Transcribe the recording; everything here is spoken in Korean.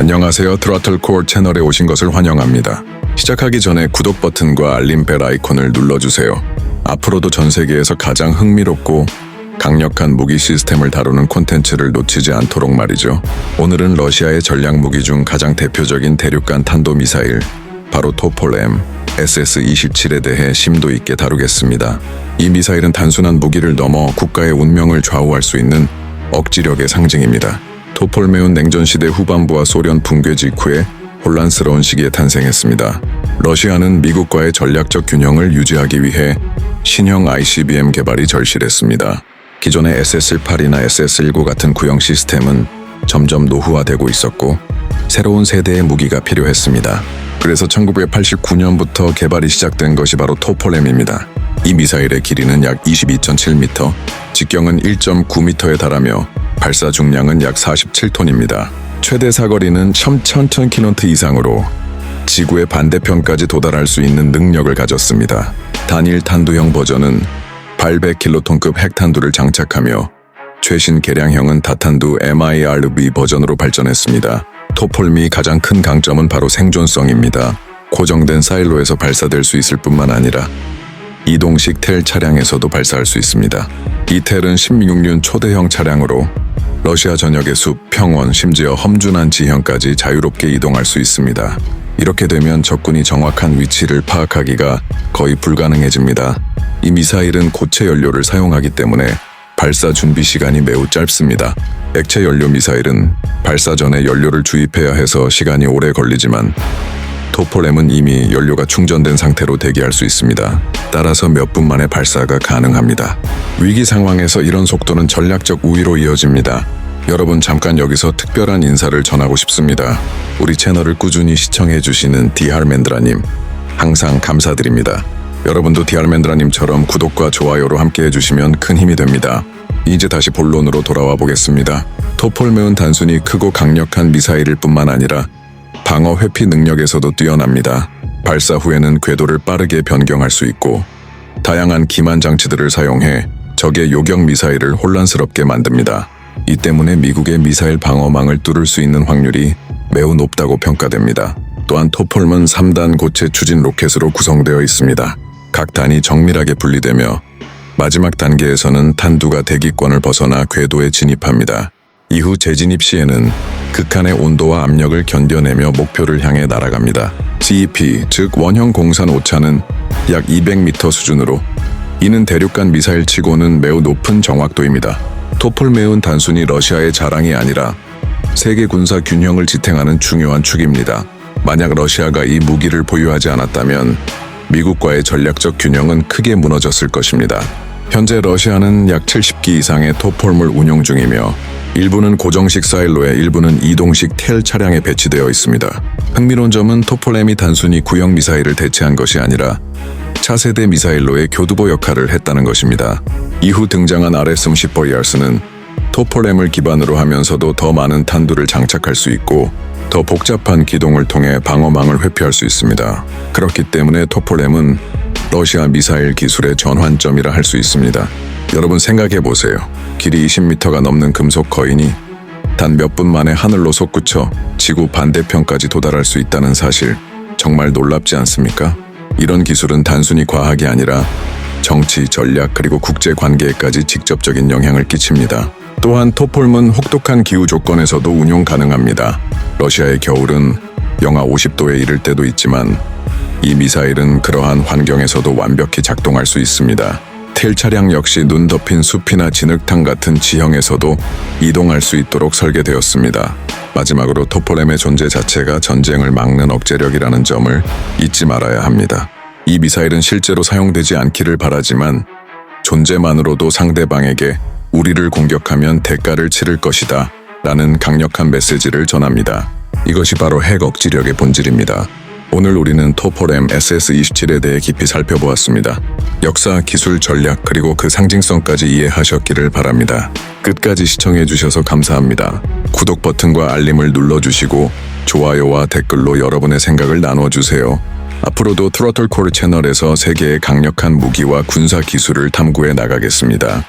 안녕하세요. 트러틀코어 채널에 오신 것을 환영합니다. 시작하기 전에 구독 버튼과 알림 벨 아이콘을 눌러주세요. 앞으로도 전 세계에서 가장 흥미롭고 강력한 무기 시스템을 다루는 콘텐츠를 놓치지 않도록 말이죠. 오늘은 러시아의 전략 무기 중 가장 대표적인 대륙간 탄도 미사일, 바로 토폴-M SS-27에 대해 심도 있게 다루겠습니다. 이 미사일은 단순한 무기를 넘어 국가의 운명을 좌우할 수 있는 억지력의 상징입니다. 토폴매운 냉전 시대 후반부와 소련 붕괴 직후에 혼란스러운 시기에 탄생했습니다. 러시아는 미국과의 전략적 균형을 유지하기 위해 신형 ICBM 개발이 절실했습니다. 기존의 SS-18이나 SS-19 같은 구형 시스템은 점점 노후화되고 있었고 새로운 세대의 무기가 필요했습니다. 그래서 1989년부터 개발이 시작된 것이 바로 토폴엠입니다. 이 미사일의 길이는 약 22.7m, 직경은 1.9m에 달하며 발사 중량은 약 47톤입니다. 최대 사거리는 1000km 이상으로 지구의 반대편까지 도달할 수 있는 능력을 가졌습니다. 단일 탄두형 버전은 800킬로톤급 핵탄두를 장착하며 최신 개량형은 다탄두 MIRV 버전으로 발전했습니다. 토폴미 가장 큰 강점은 바로 생존성입니다. 고정된 사일로에서 발사될 수 있을 뿐만 아니라 이동식 텔 차량에서도 발사할 수 있습니다. 이 텔은 16륜 초대형 차량으로 러시아 전역의 숲, 평원, 심지어 험준한 지형까지 자유롭게 이동할 수 있습니다. 이렇게 되면 적군이 정확한 위치를 파악하기가 거의 불가능해집니다. 이 미사일은 고체 연료를 사용하기 때문에 발사 준비 시간이 매우 짧습니다. 액체 연료 미사일은 발사 전에 연료를 주입해야 해서 시간이 오래 걸리지만 토폴엠은 이미 연료가 충전된 상태로 대기할 수 있습니다. 따라서 몇 분 만에 발사가 가능합니다. 위기 상황에서 이런 속도는 전략적 우위로 이어집니다. 여러분 잠깐 여기서 특별한 인사를 전하고 싶습니다. 우리 채널을 꾸준히 시청해 주시는 디할맨드라님 항상 감사드립니다. 여러분도 디할맨드라님처럼 구독과 좋아요로 함께 해주시면 큰 힘이 됩니다. 이제 다시 본론으로 돌아와 보겠습니다. 토폴매은 단순히 크고 강력한 미사일일 뿐만 아니라 방어 회피 능력에서도 뛰어납니다. 발사 후에는 궤도를 빠르게 변경할 수 있고 다양한 기만 장치들을 사용해 적의 요격 미사일을 혼란스럽게 만듭니다. 이 때문에 미국의 미사일 방어망을 뚫을 수 있는 확률이 매우 높다고 평가됩니다. 또한 토폴은 3단 고체 추진 로켓으로 구성되어 있습니다. 각 단이 정밀하게 분리되며 마지막 단계에서는 탄두가 대기권을 벗어나 궤도에 진입합니다. 이후 재진입 시에는 극한의 온도와 압력을 견뎌내며 목표를 향해 날아갑니다. CEP, 즉 원형 공산 오차는 약 200m 수준으로 이는 대륙간 미사일 치고는 매우 높은 정확도입니다. 토폴매운 단순히 러시아의 자랑이 아니라 세계 군사 균형을 지탱하는 중요한 축입니다. 만약 러시아가 이 무기를 보유하지 않았다면 미국과의 전략적 균형은 크게 무너졌을 것입니다. 현재 러시아는 약 70기 이상의 토폴물 운용 중이며 일부는 고정식 사일로에 일부는 이동식 텔 차량에 배치되어 있습니다. 흥미로운 점은 토폴엠이 단순히 구형 미사일을 대체한 것이 아니라 차세대 미사일로의 교두보 역할을 했다는 것입니다. 이후 등장한 RSM-10 보이알스는 토폴엠을 기반으로 하면서도 더 많은 탄두를 장착할 수 있고 더 복잡한 기동을 통해 방어망을 회피할 수 있습니다. 그렇기 때문에 토폴엠은 러시아 미사일 기술의 전환점이라 할 수 있습니다. 여러분 생각해 보세요. 길이 20m가 넘는 금속 거인이 단 몇 분 만에 하늘로 솟구쳐 지구 반대편까지 도달할 수 있다는 사실 정말 놀랍지 않습니까? 이런 기술은 단순히 과학이 아니라 정치, 전략 그리고 국제 관계에까지 직접적인 영향을 끼칩니다. 또한 토폴문 혹독한 기후 조건에서도 운용 가능합니다. 러시아의 겨울은 영하 50도에 이를 때도 있지만 이 미사일은 그러한 환경에서도 완벽히 작동할 수 있습니다. 텔 차량 역시 눈 덮인 숲이나 진흙탕 같은 지형에서도 이동할 수 있도록 설계되었습니다. 마지막으로 토폴엠의 존재 자체가 전쟁을 막는 억제력이라는 점을 잊지 말아야 합니다. 이 미사일은 실제로 사용되지 않기를 바라지만 존재만으로도 상대방에게 우리를 공격하면 대가를 치를 것이다 라는 강력한 메시지를 전합니다. 이것이 바로 핵 억지력의 본질입니다. 오늘 우리는 토폴엠 SS-27에 대해 깊이 살펴보았습니다. 역사, 기술, 전략, 그리고 그 상징성까지 이해하셨기를 바랍니다. 끝까지 시청해주셔서 감사합니다. 구독 버튼과 알림을 눌러주시고 좋아요와 댓글로 여러분의 생각을 나눠주세요. 앞으로도 코르 채널에서 세계의 강력한 무기와 군사 기술을 탐구해 나가겠습니다.